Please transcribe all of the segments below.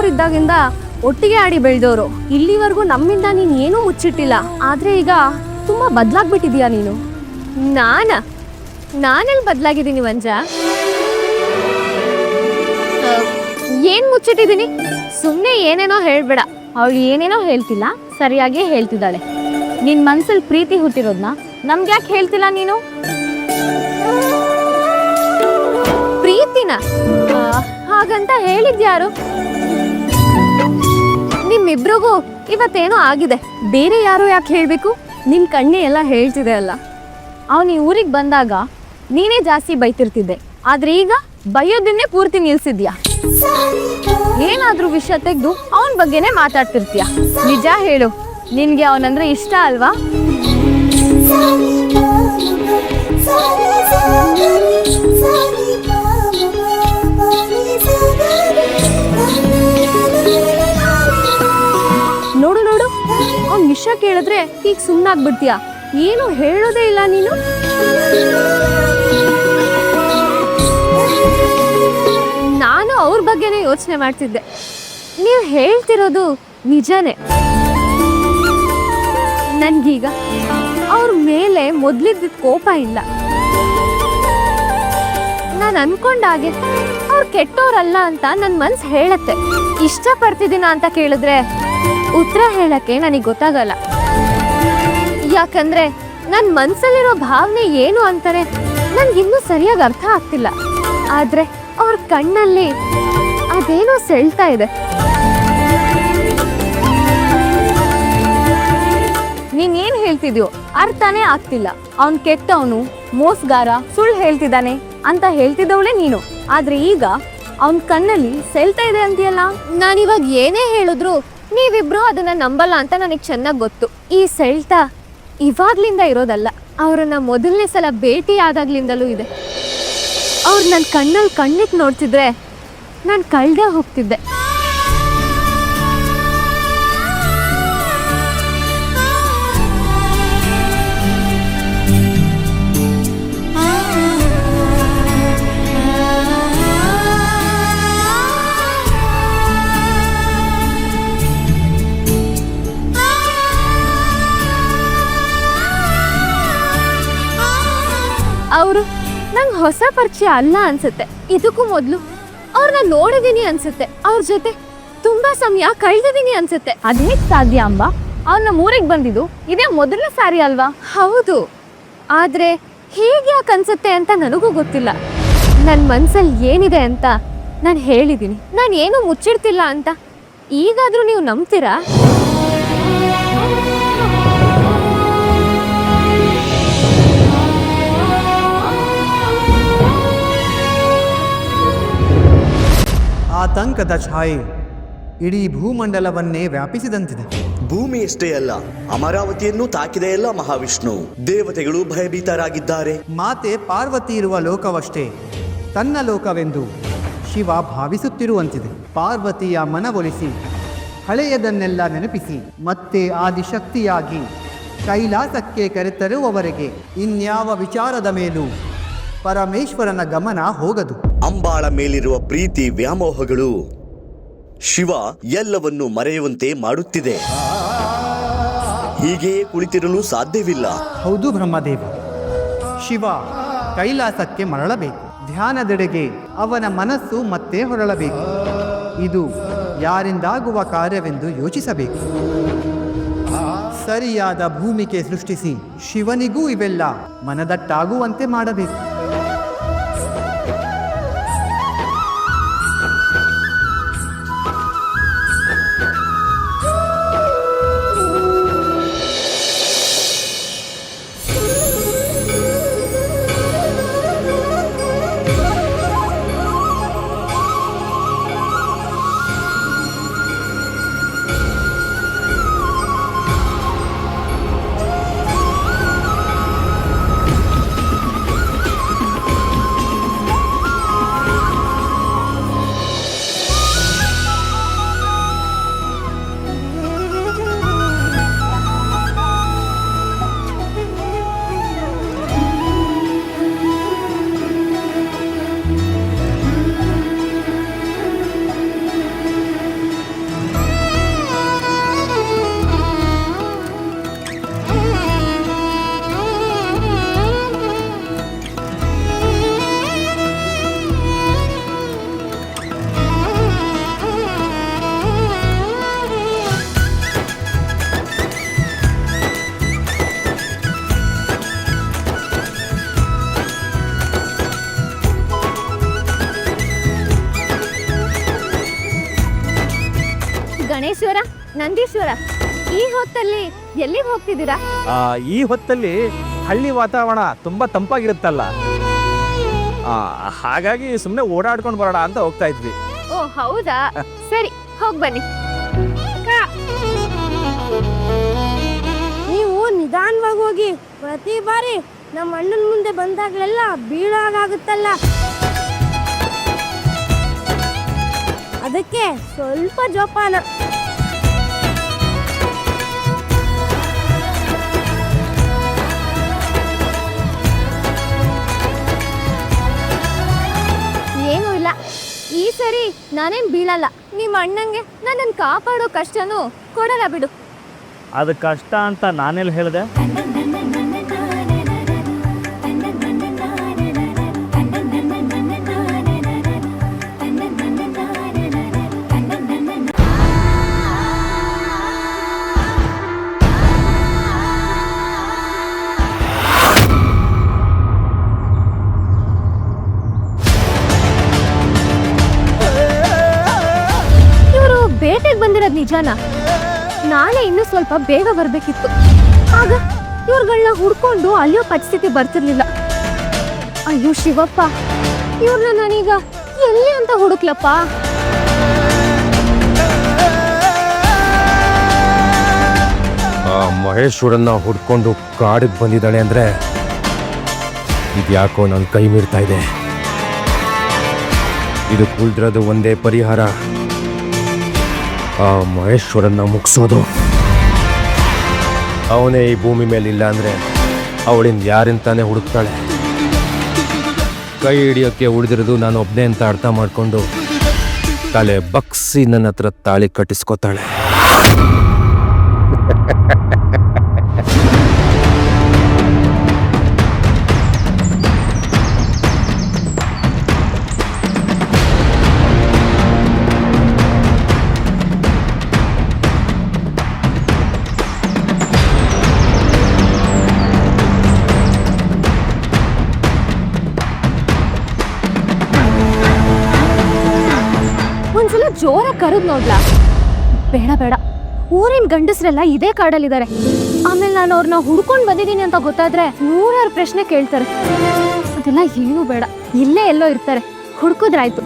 ನಾವು ಒಟ್ಟಿಗೆ ಆಡಿ ಬೆಳೆದವರು ಇಲ್ಲಿವರೆಗೂ ನಮ್ಮಿಂದ ನೀನು ಏನೂ ಮುಚ್ಚಿಟ್ಟಿಲ್ಲ. ಆದರೆ ಈಗ ತುಂಬ ಬದಲಾಗ್ಬಿಟ್ಟಿದ್ಯಾ ನೀನು. ನಾನ? ನಾನಲ್ಲಿ ಬದಲಾಗಿದ್ದೀನಿ ವಂಜ? ಏನು ಮುಚ್ಚಿಟ್ಟಿದ್ದೀನಿ ಸುಮ್ಮನೆ ಏನೇನೋ ಹೇಳ್ಬೇಡ. ಅವಳು ಏನೇನೋ ಹೇಳ್ತಿಲ್ಲ, ಸರಿಯಾಗಿ ಹೇಳ್ತಿದ್ದಾಳೆ. ನಿನ್ನ ಮನಸ್ಸಲ್ಲಿ ಪ್ರೀತಿ ಹುಟ್ಟಿರೋದನ್ನ ನಮ್ಗೆ ಯಾಕೆ ಹೇಳ್ತಿಲ್ಲ ನೀನು? ಪ್ರೀತಿನ? ಹಾಗಂತ ಹೇಳಿದ್ಯಾರು? ನಿಮ್ಮಿಬ್ರಿಗೂ ಇವತ್ತೇನೋ ಆಗಿದೆ. ಬೇರೆ ಯಾರು ಯಾಕೆ ಹೇಳ್ಬೇಕು? ನಿನ್ನ ಕಣ್ಣೆ ಎಲ್ಲ ಹೇಳ್ತಿದೆ ಅಲ್ಲ. ಅವನು ಈ ಊರಿಗೆ ಬಂದಾಗ ನೀನೇ ಜಾಸ್ತಿ ಬೈತಿರ್ತಿದ್ದೆ. ಆದ್ರೆ ಈಗ ಬೈಯೋದನ್ನೇ ಪೂರ್ತಿ ನಿಲ್ಸಿದ್ಯಾ? ಏನಾದ್ರೂ ವಿಷಯ ತೆಗೆದು ಅವನ ಬಗ್ಗೆನೇ ಮಾತಾಡ್ತಿರ್ತೀಯ? ನಿಜ ಹೇಳು, ನಿನ್ಗೆ ಅವನಂದ್ರೆ ಇಷ್ಟ ಅಲ್ವಾ? ಕೇಳಿದ್ರೆ ಈಗ ಸುಮ್ಮನಾಗ್ಬಿಡ್ತೀಯ ಏನು ಹೇಳೋದೇ ಇಲ್ಲ ನೀನು. ನಾನು ಅವ್ರ ಬಗ್ಗೆನೇ ಯೋಚನೆ ಮಾಡ್ತಿದ್ದೆ. ನೀವು ಹೇಳ್ತಿರೋದು ನಿಜನೇ. ನನ್ಗೀಗ ಅವ್ರ ಮೇಲೆ ಮೊದ್ಲಿದ್ದ ಕೋಪ ಇಲ್ಲ. ನಾನು ಅನ್ಕೊಂಡಾಗೆ ಅವ್ರು ಕೆಟ್ಟೋರಲ್ಲ ಅಂತ ನನ್ನ ಮನ್ಸು ಹೇಳತ್ತೆ. ಇಷ್ಟಪಡ್ತಿದ್ದೀನ ಅಂತ ಕೇಳಿದ್ರೆ ಉತ್ತರ ಹೇಳಕ್ಕೆ ನನಗೆ ಗೊತ್ತಾಗಲ್ಲ. ಯಾಕಂದ್ರೆ ನನ್ನ ಮನ್ಸಲ್ಲಿರೋ ಭಾವನೆ ಏನು ಅಂತಾರೆ ನನ್ಗಿನ್ನೂ ಸರಿಯಾಗಿ ಅರ್ಥ ಆಗ್ತಿಲ್ಲ. ಆದ್ರೆ ಅವ್ರ ಕಣ್ಣಲ್ಲಿ ಅದೇನೋ ಸೆಳ್ತಾ ಇದೆ. ನೀನ್ ಏನ್ ಹೇಳ್ತಿದ್ಯೋ ಅರ್ಥನೇ ಆಗ್ತಿಲ್ಲ. ಅವ್ನ್ ಕೆಟ್ಟವನು, ಮೋಸ್ಗಾರ, ಸುಳ್ಳು ಹೇಳ್ತಿದ್ದಾನೆ ಅಂತ ಹೇಳ್ತಿದ್ದವಳೆ ನೀನು. ಆದ್ರೆ ಈಗ ಅವನ್ ಕಣ್ಣಲ್ಲಿ ಸೆಳ್ತಾ ಇದೆ ಅಂತೀಯಲ್ಲ? ನಾನಿವಾಗ ಏನೇ ಹೇಳಿದ್ರು ನೀವಿಬ್ರು ಅದನ್ನ ನಂಬಲ್ಲ ಅಂತ ನನಗೆ ಚೆನ್ನಾಗಿ ಗೊತ್ತು. ಈ ಸೆಳ್ತಾ ಇವಾಗ್ಲಿಂದ ಇರೋದಲ್ಲ, ಅವ್ರನ್ನ ಮೊದಲನೇ ಸಲ ಭೇಟಿ ಆದಾಗ್ಲಿಂದಲೂ ಇದೆ. ಅವ್ರು ನನ್ನ ಕಣ್ಣಲ್ಲಿ ಕಣ್ಣಿಟ್ಟು ನೋಡ್ತಿದ್ರೆ ನಾನು ಕಳ್ದೇ ಹೋಗ್ತಿದ್ದೆ. ಅವರು ನಂಗೆ ಹೊಸ ಪರಿಚಯ ಅಲ್ಲ ಅನ್ಸುತ್ತೆ. ಇದಕ್ಕೂ ಮೊದಲು ಅವ್ರನ್ನ ನೋಡಿದೀನಿ ಅನ್ಸುತ್ತೆ. ಅವ್ರ ಜೊತೆ ತುಂಬಾ ಸಮಯ ಕಳೆದಿದ್ದೀನಿ ಅನ್ಸುತ್ತೆ. ಅದೇ ಸಾಧ್ಯ ಅಂಬ? ಅವ್ನ ಮೂರಿಗೆ ಬಂದಿದ್ದು ಇದೇ ಮೊದಲನೇ ಸಾರಿ ಅಲ್ವಾ? ಹೌದು. ಆದ್ರೆ ಹೇಗೆ ಯಾಕೆ ಅನ್ಸುತ್ತೆ ಅಂತ ನನಗೂ ಗೊತ್ತಿಲ್ಲ. ನನ್ನ ಮನಸ್ಸಲ್ಲಿ ಏನಿದೆ ಅಂತ ನಾನು ಹೇಳಿದ್ದೀನಿ ನಾನು ಏನು ಮುಚ್ಚಿಡ್ತಿಲ್ಲ ಅಂತ ಈಗಾದರೂ ನೀವು ನಂಬ್ತೀರಾ? ಆತಂಕದ ಛಾಯೆ. ಇಡೀ ಭೂಮಂಡಲವನ್ನೇ ವ್ಯಾಪಿಸಿದಂತಿದೆ. ಭೂಮಿಯಷ್ಟೇ ಅಲ್ಲ ಅಮರಾವತಿಯನ್ನು ತಾಕಿದೆಯಲ್ಲ ಮಹಾವಿಷ್ಣು. ದೇವತೆಗಳು ಭಯಭೀತರಾಗಿದ್ದಾರೆ. ಮಾತೆ ಪಾರ್ವತಿ ಇರುವ ಲೋಕವಷ್ಟೇ. ತನ್ನ ಲೋಕವೆಂದು ಶಿವ ಭಾವಿಸುತ್ತಿರುವಂತಿದೆ. ಪಾರ್ವತಿಯ ಮನವೊಲಿಸಿ ಹಳೆಯದನ್ನೆಲ್ಲ ನೆನಪಿಸಿ ಮತ್ತೆ ಆದಿಶಕ್ತಿಯಾಗಿ ಕೈಲಾಸಕ್ಕೆ ಕರೆತರುವವರೆಗೆ ಇನ್ಯಾವ ವಿಚಾರದ ಮೇಲೂ ಪರಮೇಶ್ವರನ ಗಮನ ಹೋಗದು. ಅಂಬಾಳ ಮೇಲಿರುವ ಪ್ರೀತಿ ವ್ಯಾಮೋಹಗಳು ಶಿವ ಎಲ್ಲವನ್ನು ಮರೆಯುವಂತೆ ಮಾಡುತ್ತಿದೆ. ಹೀಗೆಯೇ ಕುಳಿತಿರಲು ಸಾಧ್ಯವಿಲ್ಲ. ಹೌದು ಬ್ರಹ್ಮದೇವ. ಶಿವ ಕೈಲಾಸಕ್ಕೆ ಮರಳಬೇಕು. ಧ್ಯಾನದೆಡೆಗೆ ಅವನ ಮನಸ್ಸು ಮತ್ತೆ ಹೊರಳಬೇಕು. ಇದು ಯಾರಿಂದಾಗುವ ಕಾರ್ಯವೆಂದು ಯೋಚಿಸಬೇಕು. ಸರಿಯಾದ ಭೂಮಿಕೆ ಸೃಷ್ಟಿಸಿ ಶಿವನಿಗೂ ಇವೆಲ್ಲ ಮನದಟ್ಟಾಗುವಂತೆ ಮಾಡಬೇಕು. ನಂದೀಶ್ವರ ಈ ಹೊತ್ತಲ್ಲಿ ಎಲ್ಲಿಗೆ ಹೋಗ್ತಿದ್ದೀರಾ? ಆ, ಈ ಹೊತ್ತಲ್ಲಿ ಹಳ್ಳಿ ವಾತಾವರಣ ತುಂಬಾ ತಂಪಾಗಿರುತ್ತಲ್ಲ. ಆ, ಹಾಗಾಗಿ ಸುಮ್ಮನೆ ಓಡಾಡ್ಕೊಂಡು ಬರೋಣ ಅಂತ ಹೋಗ್ತಾ ಇದ್ವಿ. ಓ ಹೌದಾ? ಸರಿ ಹೋಗ್ ಬನ್ನಿ. ನೀವು ನಿಧಾನವಾಗಿ ಹೋಗಿ ಪ್ರತಿ ಬಾರಿ ನಮ್ಮ ಅಣ್ಣನ ಮುಂದೆ ಬಂದಾಗಲೆಲ್ಲ ಬೀಳಾಗುತ್ತಲ್ಲ ಅದಕ್ಕೆ ಸ್ವಲ್ಪ ಜೋಪಾನ. ಸರಿ, ನಾನೇನ್ ಬೀಳಲ್ಲ. ನಿಮ್ಮ ಅಣ್ಣಂಗೆ ನನ್ನನ್ನು ಕಾಪಾಡೋ ಕಷ್ಟನೂ ಕೊಡಲ್ಲ ಬಿಡು. ಅದು ಕಷ್ಟ ಅಂತ ನಾನೆಲ್ಲಿ ಹೇಳಿದೆ? ನಿಜಾನ ನಾಳೆ ಇನ್ನೂ ಸ್ವಲ್ಪ ಬೇಗ ಬರ್ಬೇಕಿತ್ತು. ಆಗ ಇವ್ರುಗಳನ್ನ ಹುಡ್ಕೊಂಡು ಅಲ್ಲಿಯೋ ಪರಿಸ್ಥಿತಿ ಬರ್ತಿರ್ಲಿಲ್ಲ. ಅಯ್ಯೋ ಶಿವಪ್ಪ, ಇವ್ರನ್ನ ನಾನೀಗ ಎಲ್ಲಿ ಅಂತ ಹುಡುಕ್ಲಪ್ಪ? ಮಹೇಶ್ವರನ್ನ ಹುಡ್ಕೊಂಡು ಕಾಡಿಗೆ ಬಂದಿದ್ದಾಳೆ ಅಂದ್ರೆ ಇದ್ಯಾಕೋ ನನ್ನ ಕೈ ಮೀರ್ತಾ ಇದೆ. ಇದು ಕುಲ್ದ್ರದ ಒಂದೇ ಪರಿಹಾರ. ಆ ಮಹೇಶ್ವರನ್ನ ಮುಗಿಸೋದು. ಅವನೇ ಈ ಭೂಮಿ ಮೇಲೆ ಇಲ್ಲ ಅಂದ್ರೆ ಅವಳಿಂದ ಯಾರಿಂತಾನೆ ಹುಡುಕ್ತಾಳೆ. ಕೈ ಹಿಡಿಯೋಕ್ಕೆ ಉಳಿದಿರೋದು ನಾನು ಒಬ್ಬನೇ ಅಂತ ಅರ್ಥ ಮಾಡಿಕೊಂಡು ತಲೆ ಬಗ್ಸಿ ನನ್ನ ಹತ್ರ ತಾಳಿ ಕಟ್ಟಿಸ್ಕೊತಾಳೆ. ಜೋರ ಕರೆದ್ ನೋಡ್ಲಾ? ಬೇಡ ಬೇಡ. ಊರಿನ ಗಂಡಸ್ರೆಲ್ಲ ಇದೇ ಕಾಡಲ್ಲಿದ್ದಾರೆ ಆಮೇಲೆ ನಾನು ಅವ್ರನ್ನ ಹುಡ್ಕೊಂಡು ಬಂದಿದ್ದೀನಿ ಅಂತ ಗೊತ್ತಾದ್ರೆ ನೂರಾರು ಪ್ರಶ್ನೆ ಕೇಳ್ತಾರೆ. ಅದೆಲ್ಲ ಏನೂ ಬೇಡ. ಇಲ್ಲೇ ಎಲ್ಲೋ ಇರ್ತಾರೆ. ಹುಡ್ಕುದ್ರಾಯ್ತು.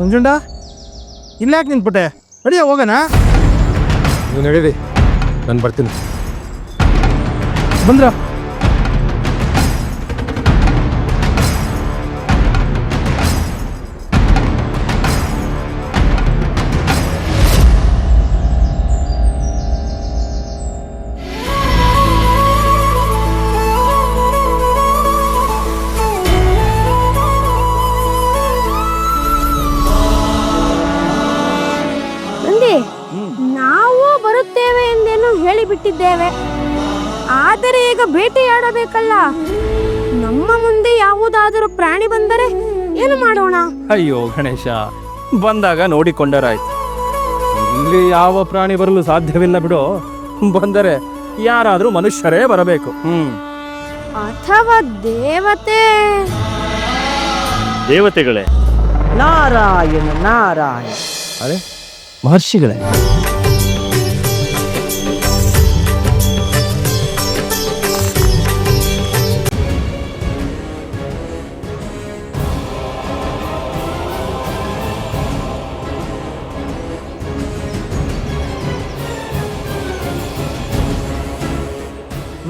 ಮಂಜುಂಡ ಇಲ್ಲ ಯಾಕೆ ನಿಂತ್ಬಿಟ್ಟೆ? ಅಡಿಯ ಹೋಗೋಣ? ನೀವು ನಡೀರಿ. ನಾನು ಬರ್ತೀನಿ. ಬಂದ್ರ? ನಾವು ಬರುತ್ತೇವೆ ಎಂದೇನು ಹೇಳಿಬಿಟ್ಟಿದ್ದೇವೆ. ಆದರೆ ಈಗ ಬೇಟೆಯಾಡಬೇಕಲ್ಲ? ನಮ್ಮ ಮುಂದೆ ಯಾವುದಾದರೂ ಪ್ರಾಣಿ ಬಂದರೆ ಏನು ಮಾಡೋಣ? ಅಯ್ಯೋ ಗಣೇಶ ಬಂದಾಗ ನೋಡಿಕೊಂಡರಾಯ್ತು. ಇಲ್ಲಿ ಯಾವ ಪ್ರಾಣಿ ಬರಲು ಸಾಧ್ಯವಿಲ್ಲ ಬಿಡು. ಬಂದರೆ ಯಾರಾದರೂ ಮನುಷ್ಯರೇ ಬರಬೇಕು. ಹ್ಮ್. ಅಥವಾ ದೇವತೆ? ದೇವತೆಗಳೇ. ನಾರಾಯಣ ನಾರಾಯಣ. ಅರೆ ಮಹರ್ಷಿಗಳೇ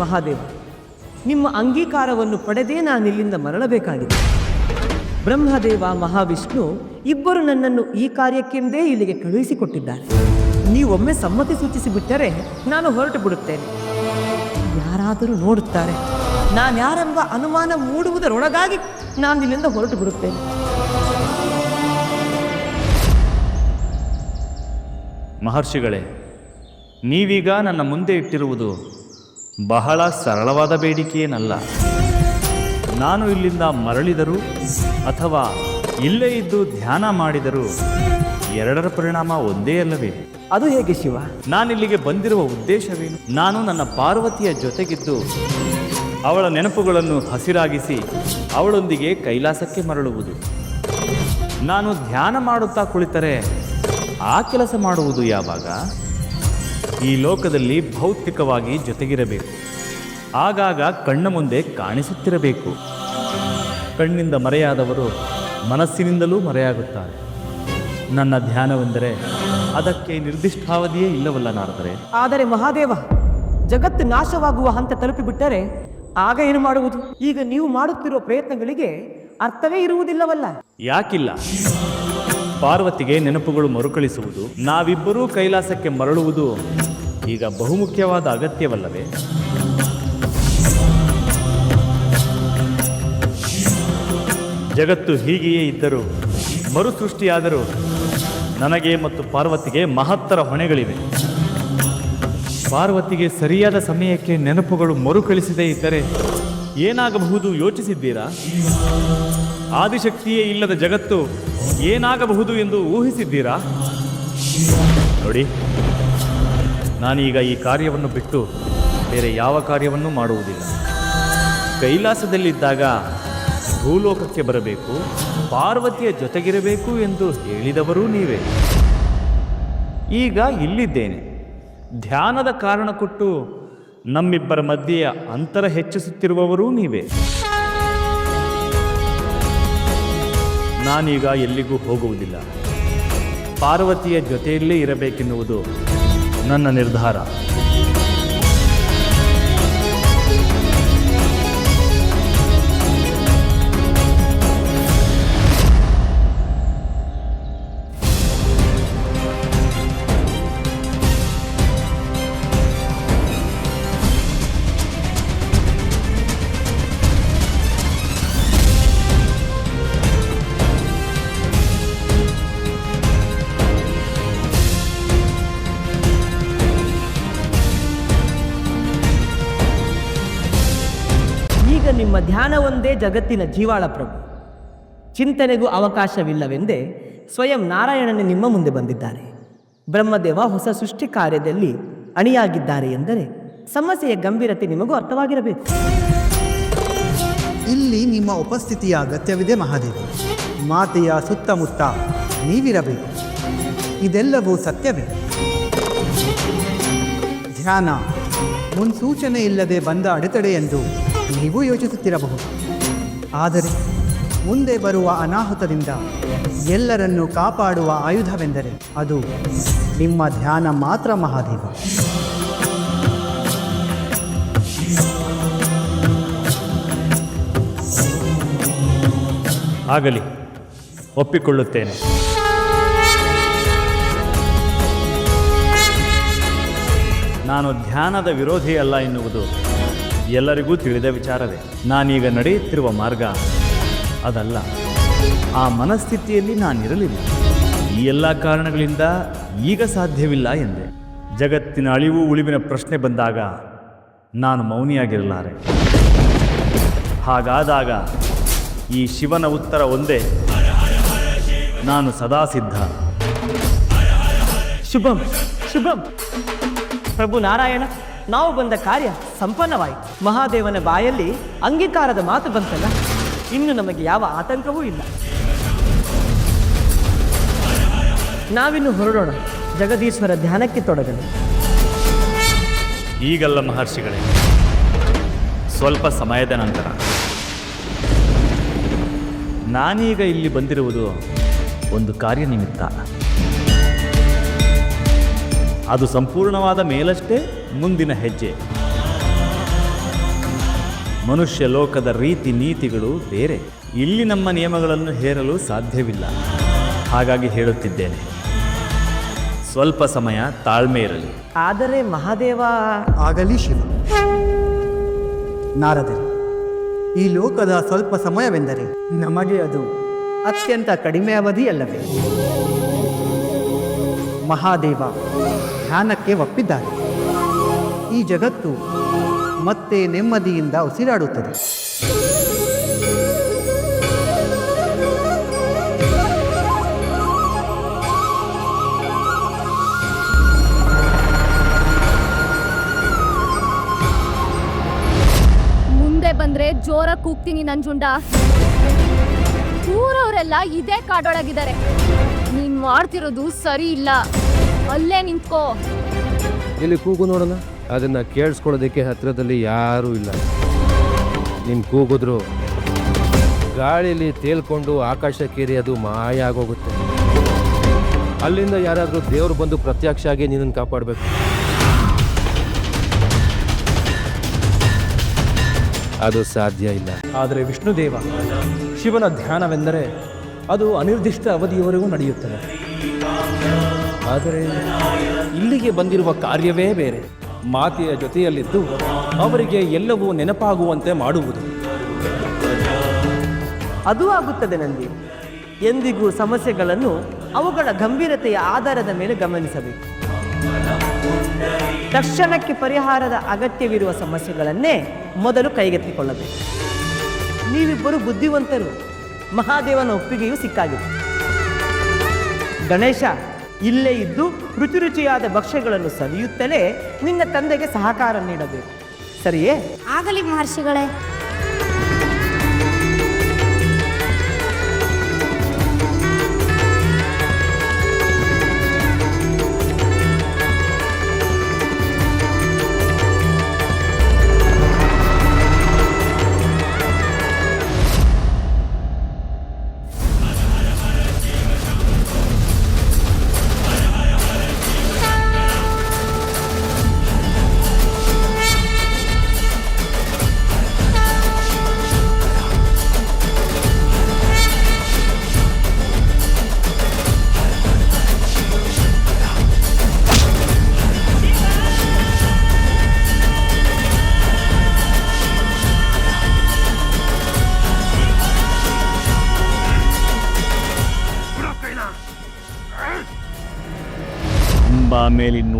ಮಹಾದೇವ, ನಿಮ್ಮ ಅಂಗೀಕಾರವನ್ನು ಪಡೆದೇ ನಾನು ಇಲ್ಲಿಂದ ಮರಳಬೇಕಾಗಿದೆ. ಬ್ರಹ್ಮದೇವ, ಮಹಾವಿಷ್ಣು ಇಬ್ಬರು ನನ್ನನ್ನು ಈ ಕಾರ್ಯಕ್ಕೆಂದೇ ಇಲ್ಲಿಗೆ ಕಳುಹಿಸಿಕೊಟ್ಟಿದ್ದಾರೆ. ನೀವೊಮ್ಮೆ ಸಮ್ಮತಿ ಸೂಚಿಸಿಬಿಟ್ಟರೆ ನಾನು ಹೊರಟು ಬಿಡುತ್ತೇನೆ. ಯಾರಾದರೂ ನೋಡುತ್ತಾರೆ, ನಾನು ಯಾರೆಂಬ ಅನುಮಾನ ಮೂಡುವುದರೊಳಗಾಗಿ ನಾನು ಇಲ್ಲಿಂದ ಹೊರಟು ಬಿಡುತ್ತೇನೆ. ಮಹರ್ಷಿಗಳೇ, ನೀವೀಗ ನನ್ನ ಮುಂದೆ ಇಟ್ಟಿರುವುದು ಬಹಳ ಸರಳವಾದ ಬೇಡಿಕೆಯೇನಲ್ಲ. ನಾನು ಇಲ್ಲಿಂದ ಮರಳಿದರೂ ಅಥವಾ ಇಲ್ಲೇ ಇದ್ದು ಧ್ಯಾನ ಮಾಡಿದರೂ ಎರಡರ ಪರಿಣಾಮ ಒಂದೇ ಅಲ್ಲವೇ? ಅದು ಹೇಗೆ ಶಿವ? ನಾನಿಲ್ಲಿಗೆ ಬಂದಿರುವ ಉದ್ದೇಶವೇನು? ನಾನು ನನ್ನ ಪಾರ್ವತಿಯ ಜೊತೆಗಿದ್ದು ಅವಳ ನೆನಪುಗಳನ್ನು ಹಸಿರಾಗಿಸಿ ಅವಳೊಂದಿಗೆ ಕೈಲಾಸಕ್ಕೆ ಮರಳುವುದು. ನಾನು ಧ್ಯಾನ ಮಾಡುತ್ತಾ ಕುಳಿತರೆ ಆ ಕೆಲಸ ಮಾಡುವುದು ಯಾವಾಗ? ಈ ಲೋಕದಲ್ಲಿ ಭೌತಿಕವಾಗಿ ಜೊತೆಗಿರಬೇಕು. ಆಗಾಗ ಕಣ್ಣ ಮುಂದೆ ಕಾಣಿಸುತ್ತಿರಬೇಕು. ಕಣ್ಣಿಂದ ಮರೆಯಾದವರು ಮನಸ್ಸಿನಿಂದಲೂ ಮರೆಯಾಗುತ್ತಾರೆ. ನನ್ನ ಧ್ಯಾನವೆಂದರೆ ಅದಕ್ಕೆ ನಿರ್ದಿಷ್ಟಾವಧಿಯೇ ಇಲ್ಲವಲ್ಲ ನಾರದರೆ. ಆದರೆ ಮಹಾದೇವ ಜಗತ್ತು ನಾಶವಾಗುವ ಹಂತ ತಲುಪಿಬಿಟ್ಟರೆ ಆಗ ಏನು ಮಾಡುವುದು? ಈಗ ನೀವು ಮಾಡುತ್ತಿರುವ ಪ್ರಯತ್ನಗಳಿಗೆ ಅರ್ಥವೇ ಇರುವುದಿಲ್ಲವಲ್ಲ. ಯಾಕಿಲ್ಲ? ಪಾರ್ವತಿಗೆ ನೆನಪುಗಳು ಮರುಕಳಿಸುವುದು, ನಾವಿಬ್ಬರೂ ಕೈಲಾಸಕ್ಕೆ ಮರಳುವುದು ಈಗ ಬಹುಮುಖ್ಯವಾದ ಅಗತ್ಯವಲ್ಲವೇ? ಜಗತ್ತು ಹೀಗೆಯೇ ಇದ್ದರೂ, ಮರುಸೃಷ್ಟಿಯಾದರೂ ನನಗೆ ಮತ್ತು ಪಾರ್ವತಿಗೆ ಮಹತ್ತರ ಹೊಣೆಗಳಿವೆ. ಪಾರ್ವತಿಗೆ ಸರಿಯಾದ ಸಮಯಕ್ಕೆ ನೆನಪುಗಳು ಮರುಕಳಿಸದೇ ಇದ್ದರೆ ಏನಾಗಬಹುದು ಯೋಚಿಸಿದ್ದೀರಾ? ಆದಿಶಕ್ತಿಯೇ ಇಲ್ಲದ ಜಗತ್ತು ಏನಾಗಬಹುದು ಎಂದು ಊಹಿಸಿದ್ದೀರಾ? ನೋಡಿ, ನಾನೀಗ ಈ ಕಾರ್ಯವನ್ನು ಬಿಟ್ಟು ಬೇರೆ ಯಾವ ಕಾರ್ಯವನ್ನು ಮಾಡುವುದಿಲ್ಲ. ಕೈಲಾಸದಲ್ಲಿದ್ದಾಗ ಭೂಲೋಕಕ್ಕೆ ಬರಬೇಕು, ಪಾರ್ವತಿಯ ಜೊತೆಗಿರಬೇಕು ಎಂದು ಹೇಳಿದವರೂ ನೀವೇ. ಈಗ ಇಲ್ಲಿದ್ದೇನೆ. ಧ್ಯಾನದ ಕಾರಣ ಕೊಟ್ಟು ನಮ್ಮಿಬ್ಬರ ಮಧ್ಯೆಯ ಅಂತರ ಹೆಚ್ಚಿಸುತ್ತಿರುವವರೂ ನೀವೇ. ನಾನೀಗ ಎಲ್ಲಿಗೂ ಹೋಗುವುದಿಲ್ಲ. ಪಾರ್ವತಿಯ ಜೊತೆಯಲ್ಲೇ ಇರಬೇಕೆನ್ನುವುದು ನನ್ನ ನಿರ್ಧಾರ. ಧ್ಯಾನವೊಂದೇ ಜಗತ್ತಿನ ಜೀವಾಳ ಪ್ರಭು. ಚಿಂತನೆಗೂ ಅವಕಾಶವಿಲ್ಲವೆಂದೇ ಸ್ವಯಂ ನಾರಾಯಣನೇ ನಿಮ್ಮ ಮುಂದೆ ಬಂದಿದ್ದಾರೆ. ಬ್ರಹ್ಮದೇವ ಹೊಸ ಸೃಷ್ಟಿ ಕಾರ್ಯದಲ್ಲಿ ಅಣಿಯಾಗಿದ್ದಾರೆ ಎಂದರೆ ಸಮಸ್ಯೆಯ ಗಂಭೀರತೆ ನಿಮಗೂ ಅರ್ಥವಾಗಿರಬೇಕು. ಇಲ್ಲಿ ನಿಮ್ಮ ಉಪಸ್ಥಿತಿಯ ಅಗತ್ಯವಿದೆ ಮಹಾದೇವ. ಮಾತೆಯ ಸುತ್ತಮುತ್ತ ನೀವಿರಬೇಕು. ಇದೆಲ್ಲವೂ ಸತ್ಯವೇ. ಧ್ಯಾನ. ಮುನ್ಸೂಚನೆ ಇಲ್ಲದೆ ಬಂದ ಅಡೆತಡೆ ಎಂದು ನೀವು ಯೋಚಿಸುತ್ತಿರಬಹುದು. ಆದರೆ ಮುಂದೆ ಬರುವ ಅನಾಹುತದಿಂದ ಎಲ್ಲರನ್ನು ಕಾಪಾಡುವ ಆಯುಧವೆಂದರೆ ಅದು ನಿಮ್ಮ ಧ್ಯಾನ ಮಾತ್ರ, ಮಹಾದೇವ. ಆಗಲಿ, ಒಪ್ಪಿಕೊಳ್ಳುತ್ತೇನೆ. ನಾನು ಧ್ಯಾನದ ವಿರೋಧಿಯಲ್ಲ ಎನ್ನುವುದು ಎಲ್ಲರಿಗೂ ತಿಳಿದ ವಿಚಾರವೇ. ನಾನೀಗ ನಡೆಯುತ್ತಿರುವ ಮಾರ್ಗ ಅದಲ್ಲ. ಆ ಮನಸ್ಥಿತಿಯಲ್ಲಿ ನಾನಿರಲಿಲ್ಲ. ಈ ಎಲ್ಲ ಕಾರಣಗಳಿಂದ ಈಗ ಸಾಧ್ಯವಿಲ್ಲ ಎಂದೆ. ಜಗತ್ತಿನ ಅಳಿವು ಉಳಿವಿನ ಪ್ರಶ್ನೆ ಬಂದಾಗ ನಾನು ಮೌನಿಯಾಗಿರಲಾರೆ. ಹಾಗಾದಾಗ ಈ ಶಿವನ ಉತ್ತರ ಒಂದೇ. ನಾನು ಸದಾ ಸಿದ್ಧ. ಶುಭಂ ಶುಭಂ. ಪ್ರಭು ನಾರಾಯಣ. ನಾವು ಬಂದ ಕಾರ್ಯ ಸಂಪನ್ನವಾಯಿತು. ಮಹಾದೇವನ ಬಾಯಲ್ಲಿ ಅಂಗೀಕಾರದ ಮಾತು ಬಂತಲ್ಲ? ಇನ್ನು ನಮಗೆ ಯಾವ ಆತಂಕವೂ ಇಲ್ಲ. ನಾವಿನ್ನು ಹೊರಡೋಣ. ಜಗದೀಶ್ವರ ಧ್ಯಾನಕ್ಕೆ ತೊಡಗಲು. ಈಗಲ್ಲ ಮಹರ್ಷಿಗಳೇ, ಸ್ವಲ್ಪ ಸಮಯದ ನಂತರ. ನಾನೀಗ ಇಲ್ಲಿ ಬಂದಿರುವುದು ಒಂದು ಕಾರ್ಯನಿಮಿತ್ತ ಅದು ಸಂಪೂರ್ಣವಾದ ಮೇಲಷ್ಟೇ ಮುಂದಿನ ಹೆಜ್ಜೆ. ಮನುಷ್ಯ ಲೋಕದ ರೀತಿ ನೀತಿಗಳು ಬೇರೆ. ಇಲ್ಲಿ ನಮ್ಮ ನಿಯಮಗಳನ್ನು ಹೇರಲು ಸಾಧ್ಯವಿಲ್ಲ. ಹಾಗಾಗಿ ಹೇಳುತ್ತಿದ್ದೇನೆ. ಸ್ವಲ್ಪ ಸಮಯ ತಾಳ್ಮೆ ಇರಲಿ. ಆದರೆ ಮಹಾದೇವ ಆಗಲಿ ಶಿವ. ನಾರದರು ಈ ಲೋಕದ ಸ್ವಲ್ಪ ಸಮಯವೆಂದರೆ ನಮಗೆ ಅದು ಅತ್ಯಂತ ಕಡಿಮೆ ಅವಧಿಯಲ್ಲವೇ. ಮಹಾದೇವ ಧ್ಯಾನಕ್ಕೆ ಒಪ್ಪಿದ್ದಾರೆ. ಈ ಜಗತ್ತು ಮತ್ತೆ ನೆಮ್ಮದಿಯಿಂದ ಉಸಿರಾಡುತ್ತದೆ. ಮುಂದೆ ಬಂದ್ರೆ ಜೋರ ಕೂಗ್ತೀನಿ ನಂಜುಂಡ ಊರವರೆಲ್ಲ ಇದೇ ಕಾಡೊಳಗಿದ್ದಾರೆ. ನೀನ್ ಮಾಡ್ತಿರೋದು ಸರಿ ಇಲ್ಲ. ಅಲ್ಲೇ ನಿಂತ್ಕೋ. ಇಲ್ಲಿ ಕೂಗು ನೋಡೋಣ? ಅದನ್ನ ಕೇಳಿಸ್ಕೊಳ್ಳೋದಕ್ಕೆ ಹತ್ತಿರದಲ್ಲಿ ಯಾರೂ ಇಲ್ಲ. ನೀನು ಕೂಗಿದ್ರು. ಗಾಳಿಲಿ ತೇಲ್ಕೊಂಡು ಆಕಾಶಕ್ಕೇರಿ ಅದು ಮಾಯ ಆಗೋಗುತ್ತೆ. ಅಲ್ಲಿಂದ ಯಾರಾದರೂ ದೇವರು ಬಂದು ಪ್ರತ್ಯಕ್ಷ ಆಗಿ ನಿನ್ನನ್ನು ಕಾಪಾಡಬೇಕು. ಅದು ಸಾಧ್ಯ ಇಲ್ಲ. ಆದರೆ ವಿಷ್ಣುದೇವ ಶಿವನ ಧ್ಯಾನವೆಂದರೆ ಅದು ಅನಿರ್ದಿಷ್ಟ ಅವಧಿಯವರೆಗೂ ನಡೆಯುತ್ತದೆ. ಆದರೆ ಇಲ್ಲಿಗೆ ಬಂದಿರುವ ಕಾರ್ಯವೇ ಬೇರೆ. ಮಾತೆಯ ಜೊತೆಯಲ್ಲಿದ್ದು ಅವರಿಗೆ ಎಲ್ಲವೂ ನೆನಪಾಗುವಂತೆ ಮಾಡುವುದು. ಅದು ಆಗುತ್ತದೆ ನಂದಿ. ಎಂದಿಗೂ ಸಮಸ್ಯೆಗಳನ್ನು ಅವುಗಳ ಗಂಭೀರತೆಯ ಆಧಾರದ ಮೇಲೆ ಗಮನಿಸಬೇಕು. ತಕ್ಷಣಕ್ಕೆ ಪರಿಹಾರದ ಅಗತ್ಯವಿರುವ ಸಮಸ್ಯೆಗಳನ್ನೇ ಮೊದಲು ಕೈಗೆತ್ತಿಕೊಳ್ಳಬೇಕು. ನೀವಿಬ್ಬರು ಬುದ್ಧಿವಂತರು. ಮಹಾದೇವನ ಒಪ್ಪಿಗೆಯೂ ಸಿಕ್ಕಾಗಿದೆ. ಗಣೇಶ ಇಲ್ಲೇ ಇದ್ದು ರುಚಿ ರುಚಿಯಾದ ಭಕ್ಷ್ಯಗಳನ್ನು ಸವಿಯುತ್ತಲೇ ನಿನ್ನ ತಂದೆಗೆ ಸಹಕಾರ ನೀಡಬೇಕು. ಸರಿಯೇ? ಆಗಲಿ ಮಹರ್ಷಿಗಳೇ.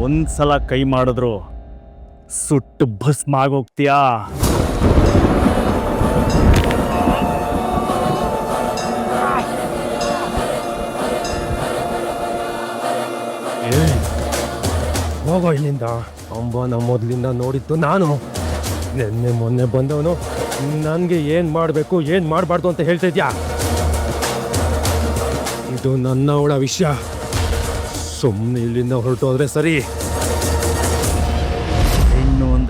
ಮೇಲೆ ಸಲ ಕೈ ಮಾಡಿದ್ರು. ಸುಟ್ಟು ಭಸ್ಮ ಆಗೋಗ್ತೀಯಾ? ಹೋಗೋ ಇಲ್ಲಿಂದ. ಅಂಬನ ಮೊದಲಿಂದ ನೋಡಿತ್ತು ನಾನು. ನಿನ್ನೆ ಮೊನ್ನೆ ಬಂದವನು, ನನಗೆ ಏನು ಮಾಡಬೇಕು, ಏನು ಮಾಡಬಾರ್ದು ಅಂತ ಹೇಳ್ತಾ ಇದು ನನ್ನ ಅವಳ ವಿಷಯ. ಸುಮ್ಮನೆ ಇಲ್ಲಿಂದ ಹೊರಟೋದ್ರೆ ಸರಿ.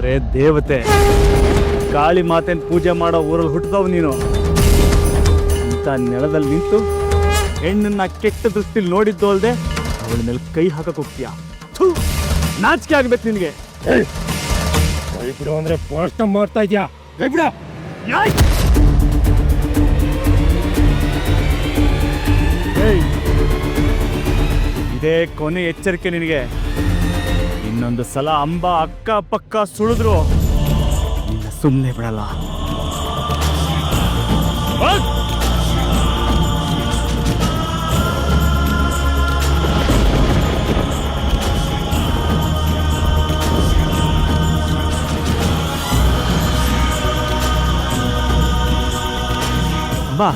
ಅಂದ್ರೆ ದೇವತೆ ಗಾಳಿ ಮಾತೆನ್ ಪೂಜೆ ಮಾಡೋ ಊರಲ್ಲಿ ಹುಟ್ಟದವ್ ನೀನು. ಅಂತ ನೆಲದಲ್ಲಿ ನಿಂತು ಹೆಣ್ಣನ್ನ ಕೆಟ್ಟ ದೃಷ್ಟಿಲಿ ನೋಡಿದ್ದು ಅಲ್ದೆ ಅವಳ ಮೇಲೆ ಕೈ ಹಾಕಕ್ ಹೋಗ್ತೀಯ? ನಾಚಿಕೆ ಆಗ್ಬೇಕು ನಿನಗೆ. ಬಿಡು ಅಂದ್ರೆ ಪ್ರಶ್ನೆ ಮಾಡ್ತಾ ಇದ್ಯಾ? ಬಿಡ ಇದೇ ಕೊನೆ ಎಚ್ಚರಿಕೆ ನಿನಗೆ. ಇನ್ನೊಂದು ಸಲ ಅಂಬ ಅಕ್ಕ ಪಕ್ಕ ಸುಳಿದ್ರು ಸುಮ್ಮನೆ ಬಿಡಲ್ಲ! ಬಾ